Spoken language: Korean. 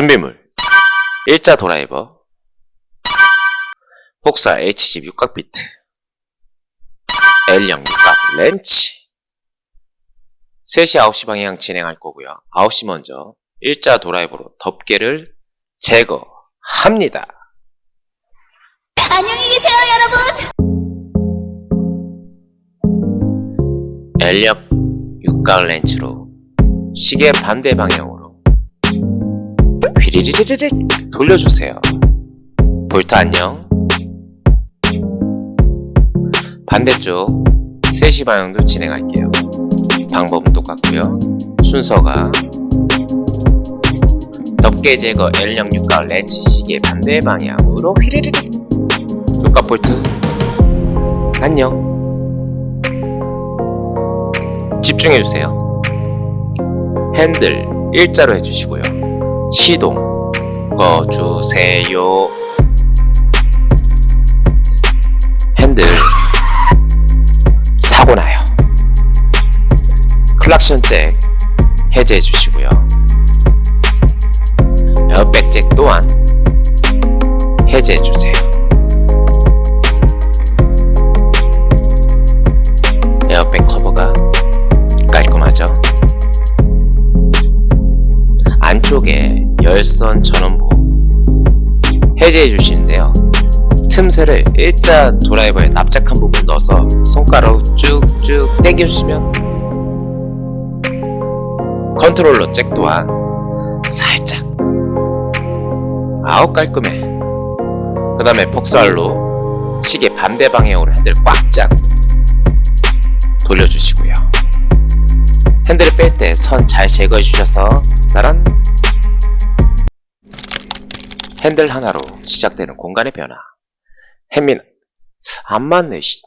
준비물. 일자 드라이버. 폭사 HG 육각 비트. L형 육각 렌치. 3시 9시 방향 진행할 거고요. 9시 먼저 일자 드라이버로 덮개를 제거합니다. 안녕히 계세요, 여러분. L력 육각 렌치로 시계 반대 방향으로 휘리리리리 돌려주세요. 볼트 안녕. 반대쪽 3시 방향도 진행할게요. 방법은 똑같고요. 순서가 덮개 제거 L형 육각 렌치 시계 반대 방향으로 휘리리리 육각 볼트 안녕. 집중해주세요. 핸들 일자로 해주시고요. 시동 꺼주세요. 핸들 사고 나요. 클락션 잭 해제해 주시고요. 에어백 잭 또한 해제해 주세요. 안쪽에 열선 전원부 해제해 주시는데요. 틈새를 일자 드라이버에 납작한 부분 넣어서 손가락으로 쭉쭉 당겨주시면 컨트롤러 잭 또한 살짝 아우 깔끔해 그 다음에 폭살로 시계 반대 방향으로 핸들 꽉 짝 돌려주시고요 핸들을 뺄 때 선 잘 제거해 주셔서 따란 핸들 하나로 시작되는 공간의 변화 햄민 안 맞네 씨.